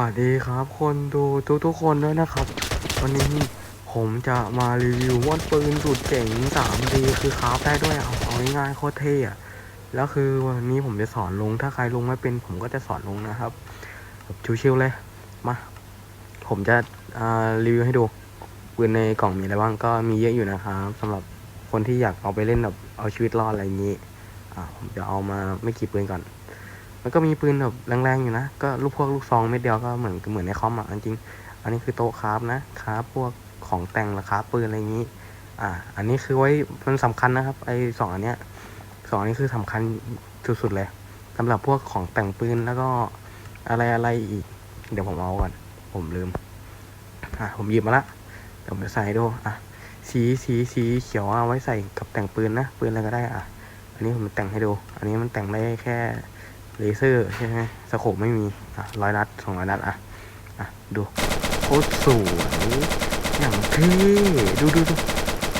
วัสดีครับ คนดูทุกๆคนด้วยนะครับ วันนี้ผมจะมารีวิวมอนปืนสุดเจ๋ง 3D คือคราฟได้ด้วยเอาเอาง่ายๆโคตรเท่อะแล้วคือวันนี้ผมจะสอนลงถ้าใครลงไม่เป็น ผมก็จะสอนลงนะครับแบบชิวๆเลยมาผมจะรีวิวให้ดูปืนในกล่องมีอะไรบ้างก็มีเยอะอยู่นะครับสำหรับคนที่อยากเอาไปเล่นแบบเอาชีวิตรอดอะไรงนี้อ่าผมจะเอามาไม่กี่ปืนก่อน มันก็มีปืนแบบแรงๆอยู่นะ ก็ลูกพวกลูกซองเม็ดเดียวก็เหมือนเหมือนในคอมอะจริง อันนี้คือโต๊ะคราฟนะคราฟพวกของแต่งราคาปืนอะไรอย่างนี้ อ่า อันนี้คือไว้มันสำคัญนะครับ ไอ้สองอันเนี้ยสองอันนี้คือสำคัญสุดๆเลยสำหรับพวกของแต่งปืนแล้วก็อะไรอะไรอีก เดี๋ยวผมเอาก่อน ผมลืม อะผมหยิบมาละเดี๋ยวผมจะใส่ให้ดูอะสีสีสีเขียวเอาไว้ใส่กับแต่งปืนนะปืนอะไรก็ได้อะ อันนี้ผมแต่งให้ดู อันนี้มันแต่งได้แค่ เลเซอร์ใช่ไหมสโคปไม่มีอะร้อยนัดสองร้อยนัดอะอะดูโคตรสวยอย่างเท่ดูดูดู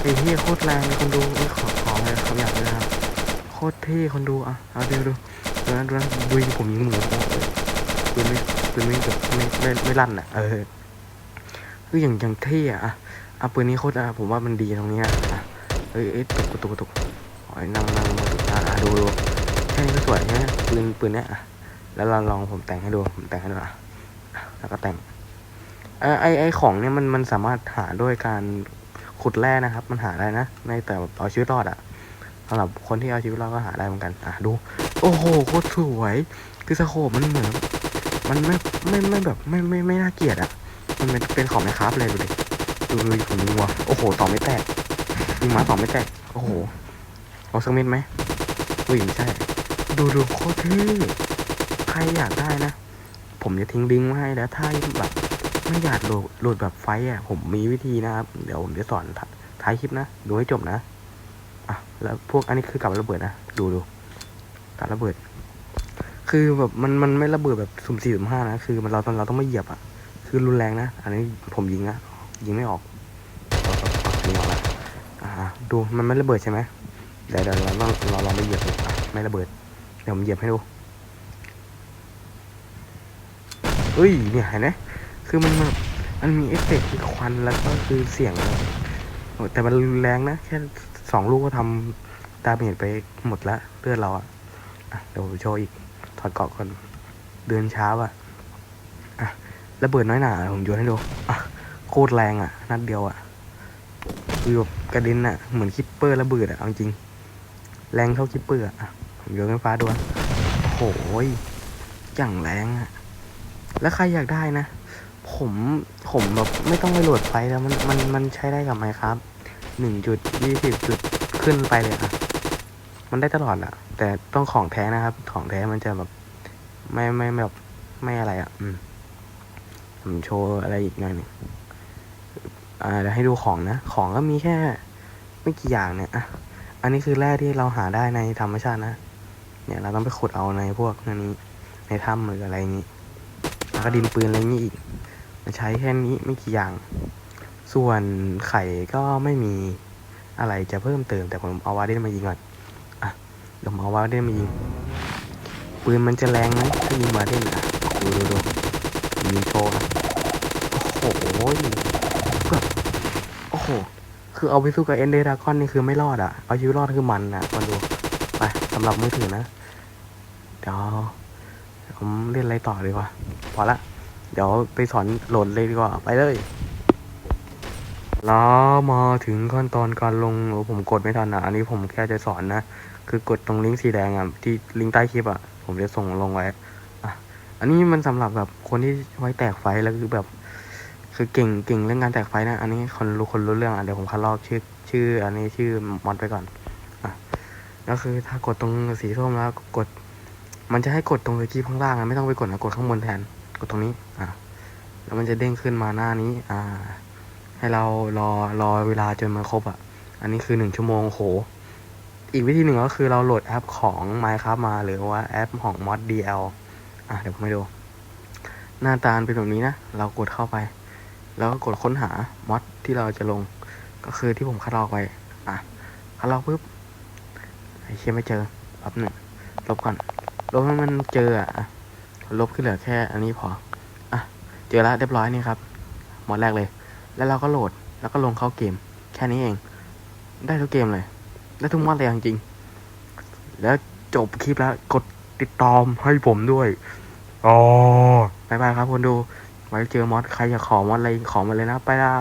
ไอ้เท่โคตรแรงเลยคนดูเอ้ยขอขอเลยเขาอยากเลยครับโคตรเท่คนดูอะเอาดูดูดูนะดูนะดูผมยิงหมูปืนไม่ปืนไม่แบบไม่ไม่ไม่ลั่นอะเออคืออย่างอย่างเท่อะอะอะปืนนี้โคตรอะผมว่ามันดีตรงนี้นะอะเอ้ยตกตกตกอ้ยนั่งนั่งมาดูอะดูดู แค่นี้ก็สวยใช่ไหมปืนปืนเนี้ยอะแล้วเราลองผมแต่งให้ดูผมแต่งให้ดูอะแล้วก็แต่งไอไอไอของเนี้ยมันมันสามารถหาด้วยการขุดแร่นะครับ มันหาได้นะ ในแต่แบบเอาชีวิตรอดอะสำหรับคนที่เอาชีวิตรอดก็หาได้เหมือนกันอะดู โอ้โหโคตรสวยคือสโคมันเหมือนมันไม่ไม่ไม่แบบไม่ไม่ไม่น่าเกลียดอะ มันเป็นเป็นของนะครับเลยดูดิดูดูผมงัวโอ้โหต่อไม่แตกยิงมาต่อไม่แตกโอ้โหเอาสักเม็ดไหมอุ้ยไม่ใช่ ดูดูโคตรเท่ใครอยากได้นะ ผมจะทิ้งลิงก์ไว้ให้แล้วถ้าแบบไม่อยากโหลดโหลดแบบไฟอะ ผมมีวิธีนะครับ เดี๋ยวผมจะสอนท้าท้ายคลิปนะ ดูให้จบนะ อะ แล้วพวกอันนี้คือกับระเบิดนะ ดูดูกับระเบิด คือแบบมันมันไม่ระเบิดแบบสุ่มสี่สุ่มห้านะ คือมันเราตองเราต้องไม่เหยียบอะ คือรุนแรงนะ อันนี้ผมยิงนะ ยิงไม่ออกยิงออกละอ่า ดู มันไม่ระเบิดใช่ไหมเดี๋ยวเดี๋ยวเราลองเราลองไปเหยียบดูอะ ไม่ระเบิด เดี๋ยวผมเหยียบให้ดูเฮ้ยเนี่ยเห็นไหมคือมันมันมีเอฟเฟกต์คือควันแล้วก็คือเสียงแต่มันแรงนะ แค่สองลูกก็ทำดาเมจไปหมดละเลือดเราอะอะเดี๋ยวผมโชว์อีก ถอดเกาะก่อน เดินช้าว่ะอะระเบิดน้อยหนาผมโยนให้ดูอะโคตรแรงอะ นัดเดียวอะคือแบบกระเด็นอะ เหมือนคิปเปอร์ระเบิดอะ เอาจริง แรงเท่าคิปเปอร์อะ อะผมโยนขึ้นฟ้าด้วยโหยอย่างแรงอะแล้วใครอยากได้นะ ผมผมแบบไม่ต้องไปโหลดไฟแล้วมันมันมันใช้ได้กับไหมครับหนึ่งจุดยี่สิบจุดขึ้นไปเลยอะมันได้ตลอดอะแต่ต้องของแท้นะครับ ของแท้มันจะแบบ ไม่ไม่แบบไม่อะไรอะอืมผมโชว์อะไรอีกหน่อยหนึ่งอ่าเดี๋ยวให้ดูของนะ ของก็มีแค่ ไม่กี่อย่างเนี่ยอะอันนี้คือแร่ที่เราหาได้ในธรรมชาตินะ เนี่ยเราต้องไปขุดเอาในพวกอันนี้ในถ้ำหรืออะไรนี้แล้วก็ดินปืนอะไรนี้อีกมันใช้แค่นี้ไม่กี่อย่าง ส่วนไข่ก็ไม่มีอะไรจะเพิ่มเติมแต่ผมเอาวาเดนมายิงก่อนอะเดี๋ยวผมเอาวาเดนมายิงปืนมันจะแรงไหมถ้ายิงวาเดนอะดูดูดูยิงโชว์นะโอ้โหแบบโอ้โหคือเอาไปสู้กับเอ็นเดรากอนนี่คือไม่รอดอะ เอาชีวิตรอดคือมันอะมาดู ไปสำหรับมือถือนะ เดี๋ยวผมเล่นอะไรต่อดีกว่า พอละ เดี๋ยวไปสอนโหลดเลยดีกว่า ไปเลย แล้วมาถึงขั้นตอนการลงโอ้ผมกดไม่ทันนะอันนี้ผมแค่จะสอนนะ คือกดตรงลิงก์สีแดงอะที่ลิงก์ใต้คลิปอะผมจะส่งลงไว้อะอันนี้มันสำหรับแบบคนที่ไว้แตกไฟแล้วคือแบบคือเก่งเก่งเรื่องการแตกไฟนะ อันนี้คนรู้คนรู้เรื่องอะเดี๋ยวผมคัดลอกชื่อชื่อ อันนี้ชื่อมอดไปก่อน อะ ก็คือถ้ากดตรงสีส้มแล้วกด มันจะให้กดตรงสกีข้างล่างอะไม่ต้องไปกดนะกดข้างบนแทน กดตรงนี้ อะ แล้วมันจะเด้งขึ้นมาหน้านี้ อ่า ให้เรารอรอเวลาจนมาครบอะ อันนี้คือหนึ่งชั่วโมงโห อีกวิธีหนึ่งก็คือเราโหลดแอปของ Minecraft มาหรือว่าแอปของ Mod DL อะเดี๋ยวผมให้ดู หน้าตาเป็นแบบนี้นะ เรากดเข้าไป แล้วก็กดค้นหามอดที่เราจะลง ก็คือที่ผมคัดลอกไว้อะคัดลอกปุ๊บไอ้เชี่ยไม่เจอแป๊บหนึ่งลบก่อน ลบให้มันเจออะลบขึ้นเหลือแค่อันนี้พอ อะ เจอแล้วเรียบร้อยนี่ครับหมดแรกเลย แล้วเราก็โหลด แล้วก็ลงเข้าเกม แค่นี้เอง ได้ทุกเกมเลย ได้ทุกมอดเลยจริงๆแล้วจบคลิปแล้วกดติดตามให้ผมด้วยอ๋อบายบายครับคนดู ไว้เจอมอดใครอยากขอมอดอะไรขอมาเลยนะ ไปแล้ว